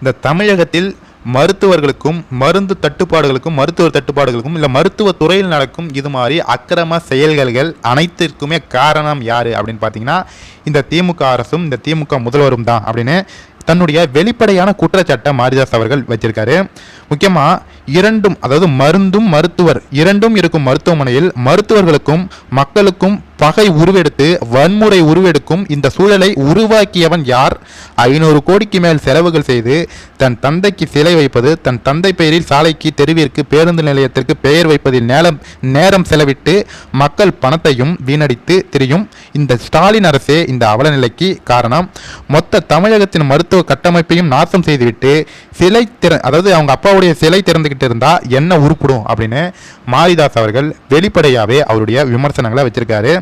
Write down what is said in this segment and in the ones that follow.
இந்த தமிழகத்தில் மருத்துவர்களுக்கும் மருந்து தட்டுப்பாடுகளுக்கும் மருத்துவர் தட்டுப்பாடுகளுக்கும் இல்லை மருத்துவ துறையில் நடக்கும் இது மாதிரி அக்கிரம செயல்கள் அனைத்திற்குமே காரணம் யார் அப்படின்னு பார்த்தீங்கன்னா இந்த திமுக அரசும் இந்த திமுக முதல்வரும் தான் அப்படின்னு தன்னுடைய வெளிப்படையான குற்றச்சாட்டை மாரிதாஸ் அவர்கள் வச்சிருக்காரு. முக்கியமாக இரண்டும் அதாவது மருந்தும் மருத்துவர் இரண்டும் இருக்கும் மருத்துவமனையில் மருத்துவர்களுக்கும் மக்களுக்கும் பகை உருவெடுத்து வன்முறை உருவெடுக்கும் இந்த சூழலை உருவாக்கியவன் யார்? ஐநூறு கோடிக்கு மேல் செலவுகள் செய்து தன் தந்தைக்கு சிலை வைப்பது தன் தந்தை பெயரில் சாலைக்கு தெருவிற்கு பேருந்து நிலையத்திற்கு பெயர் வைப்பதில் நேரம் நேரம் செலவிட்டு மக்கள் பணத்தையும் வீணடித்து திரியும் இந்த ஸ்டாலின் அரசே இந்த அவலநிலைக்கு காரணம். மொத்த தமிழகத்தின் மருத்துவ கட்டமைப்பையும் நாசம் செய்துவிட்டு சிலை திற அதாவது அவங்க அப்பாவுடைய சிலை திறந்து திறந்துக்கிட்டு இருந்தா என்ன உருப்பிடும் அப்படின்னு மாரிதாஸ் அவர்கள் வெளிப்படையாகவே அவருடைய விமர்சனங்களை வச்சிருக்காரு.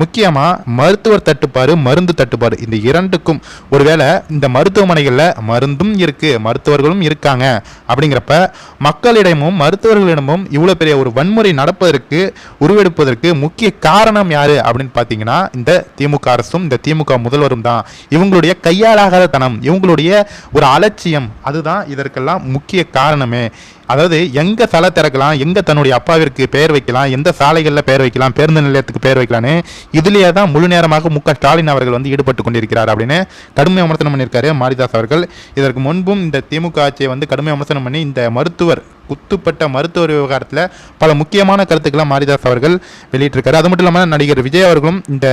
முக்கியமாக மருத்துவர் தட்டுப்பாடு மருந்து தட்டுப்பாடு இந்த இரண்டுக்கும் ஒருவேளை இந்த மருத்துவமனைகளில் மருந்தும் இருக்கு மருத்துவர்களும் இருக்காங்க அப்படிங்கிறப்ப மக்களிடமும் மருத்துவர்களிடமும் இவ்வளோ பெரிய ஒரு வன்முறை நடப்பதற்கு உருவெடுப்பதற்கு முக்கிய காரணம் யாரு அப்படின்னு பார்த்தீங்கன்னா இந்த திமுக அரசும் இந்த திமுக முதல்வரும் தான். இவங்களுடைய கையாளாகாத தனம் இவங்களுடைய ஒரு அலட்சியம் அதுதான் இதற்கெல்லாம் முக்கிய காரணமே. அதாவது எங்க சிலை திறக்கலாம் எங்க தன்னுடைய அப்பாவிற்கு பெயர் வைக்கலாம் எந்த சாலைகளில் பெயர் வைக்கலாம் பேருந்து நிலையத்துக்கு பெயர் வைக்கலான்னு இதுலேயே தான் முழு நேரமாக மு ஸ்டாலின் அவர்கள் வந்து ஈடுபட்டு கொண்டிருக்கிறார் அப்படின்னு கடுமை விமர்சனம் பண்ணியிருக்காரு மாரிதாஸ் அவர்கள். இதற்கு முன்பும் இந்த திமுக ஆட்சியை வந்து கடுமை விமர்சனம் பண்ணி இந்த மருத்துவர் குத்துப்பட்ட மருத்துவர் விவகாரத்தில் பல முக்கியமான கருத்துக்களை மாரிதாஸ் அவர்கள் வெளியிட்டிருக்காரு. அது மட்டும் இல்லாமல் நடிகர் விஜய் அவர்களும் இந்த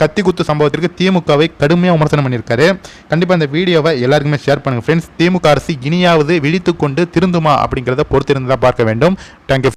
கத்தி குத்து சம்பவத்திற்கு திமுகவை கடுமையாக விமர்சனம் பண்ணியிருக்காரு. கண்டிப்பாக இந்த வீடியோவை எல்லாருக்குமே ஷேர் பண்ணுங்கள் ஃப்ரெண்ட்ஸ் திமுக அரசு இனியாவது விழித்துக்கொண்டு திருந்துமா அப்படிங்கிறத பொறுத்திருந்து தான் பார்க்க வேண்டும். தேங்க்யூ